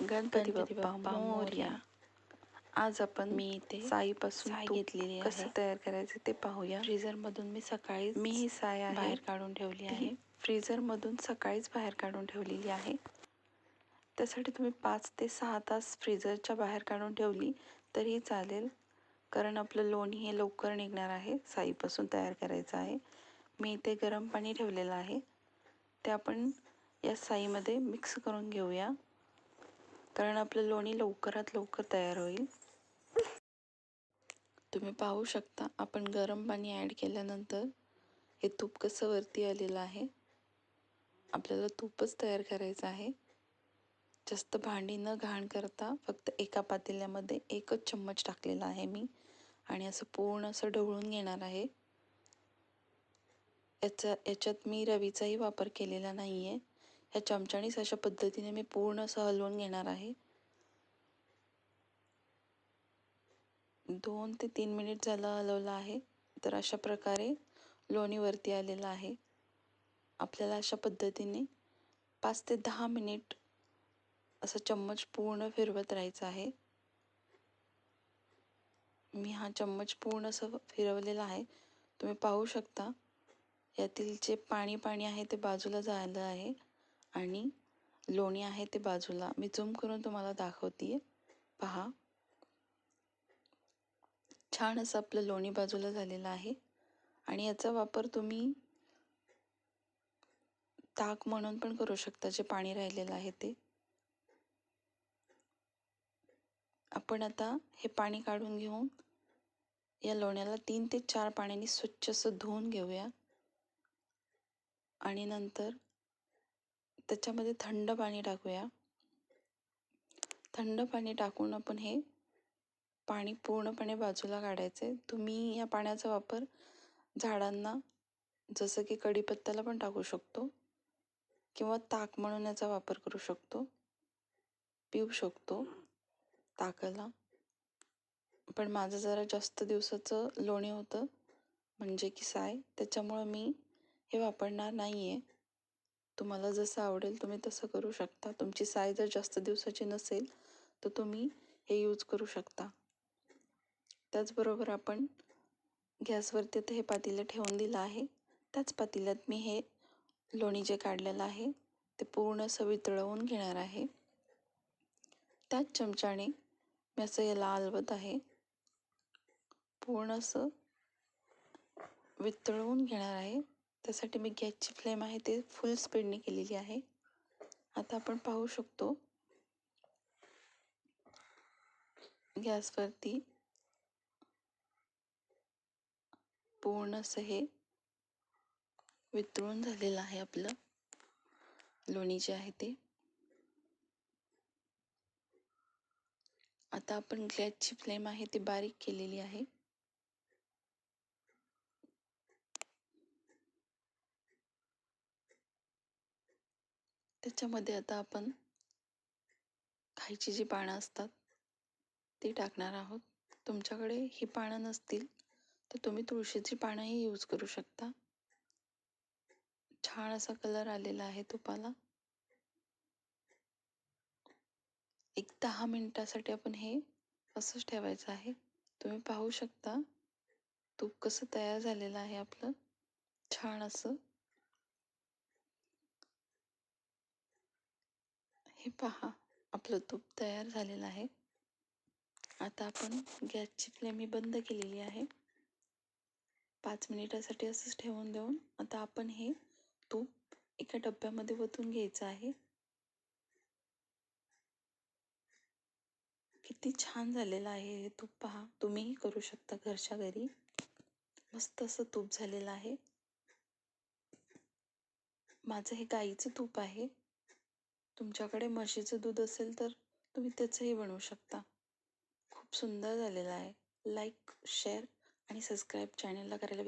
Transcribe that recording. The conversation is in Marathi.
गणपती बाप्पा मोरया. आज आपण मी इथे साईपासून तूप घेतलेली कसं. तयार करायचं ते पाहूया. फ्रीझर मधून मी सकाळी मी ही साय बाहेर काढून ठेवली आहे. फ्रीझर मधून सकाळीच बाहेर काढून ठेवलेली आहे. त्यासाठी तुम्ही पाच ते सहा तास फ्रीझरच्या बाहेर काढून ठेवली तरीही चालेल. कारण आपलं लोणी हे लवकर निघणार आहे. साईपासून तयार करायचं आहे. मी इथे गरम पाणी ठेवलेलं आहे. ते आपण या साईमध्ये मिक्स करून घेऊया. कारण आपलं लोणी लवकरात लवकर तयार होईल. तुम्ही पाहू शकता आपण गरम पाणी ॲड केल्यानंतर हे तूप कसं वरती आलेलं आहे. आपल्याला तूपच तयार करायचं आहे. जास्त भांडी न घाण करता फक्त एका पातेल्यामध्ये एकच चम्मच टाकलेला आहे मी आणि असं पूर्ण असं ढवळून घेणार आहे. याचा याच्यात मी रवीचाही वापर केलेला नाही आहे ह्या चमच्यानीच अशा पद्धतीने मी पूर्ण असं हलवून घेणार आहे. दोन ते तीन मिनिट झालं हलवलं आहे तर अशा प्रकारे लोणीवरती आलेलं आहे. आपल्याला अशा पद्धतीने पाच ते दहा मिनिट असं चम्मच पूर्ण फिरवत राहायचं आहे. मी हा चम्मच पूर्ण असं फिरवलेला आहे. तुम्ही पाहू शकता यातील जे पाणी पाणी आहे ते बाजूला झालं आहे. आणि लोणी आहे ते बाजूला. मी झूम करून तुम्हाला दाखवते पहा. छान असं आपलं लोणी बाजूला झालेलं आहे. आणि याचा वापर तुम्ही ताक म्हणून पण करू शकता जे पाणी राहिलेलं आहे ते. आपण आता हे पाणी काढून घेऊन या लोण्याला तीन ते चार पाण्याने स्वच्छ असं धुवून घेऊया. आणि नंतर त्याच्यामध्ये थंड पाणी टाकूया. थंड पाणी टाकून आपण हे पाणी पूर्णपणे बाजूला काढायचं. आहे तुम्ही या पाण्याचा वापर झाडांना जसं की कढीपत्त्याला पण टाकू शकतो किंवा ताक म्हणून याचा वापर करू शकतो. पिऊ शकतो ताकाला. पण माझं जरा जास्त दिवसाचं लोणी होतं म्हणजे की साय. त्याच्यामुळं मी हे वापरणार नाही आहे तुम्हाला जसं आवडेल तुम्ही तसं करू शकता. तुमची साय जर जास्त दिवसाची नसेल तर तुम्ही हे यूज करू शकता. त्याचबरोबर आपण गॅसवरती तर हे पातेलं ठेवून दिलं आहे. त्याच पातेल्यात मी हे लोणी जे काढलेलं आहे ते पूर्ण असं वितळवून घेणार आहे. त्याच चमच्याने मी असं याला हलवत आहे. पूर्ण असं वितळवून घेणार आहे. त्यासाठी मी गॅसची फ्लेम आहे ते फुल स्पीडने केलेली आहे. आता आपण पाहू शकतो. गॅसवरती पूर्ण असं हे वितळून झालेलं आहे आपलं. लोणी जे आहे ते. आता आपण गॅसची फ्लेम आहे ती बारीक केलेली आहे. त्याच्यामध्ये आता आपण खायची जी पानं असतात ती टाकणार आहोत. तुमच्याकडे ही पानं नसतील तर तुम्ही तुळशीची पानंही यूज करू शकता. छान असा कलर आलेला आहे तुपाला. एक दहा मिनिटासाठी आपण हे असंच ठेवायचं आहे. तुम्ही पाहू शकता तूप कसं तयार झालेलं आहे आपलं. छान असं. हे पहा आपलं तूप तयार झालेलं आहे. आता आपण गॅसची फ्लेम ही बंद केलेली आहे. पाच मिनिटासाठी असंच ठेवून देऊन आता आपण हे तूप एका डब्यामध्ये ओतून घ्यायचं आहे. किती छान झालेलं आहे हे तूप पहा. तुम्हीही करू शकता घरच्या घरी. मस्त असं तूप झालेलं आहे. माझं हे गाईचं तूप आहे. तुमच्याकडे म्हशीचं दूध असेल तर तुम्ही त्याचंही बनवू शकता. खूप सुंदर झालेलं आहे. लाईक शेअर आणि सबस्क्राईब चॅनलला करायला विसरू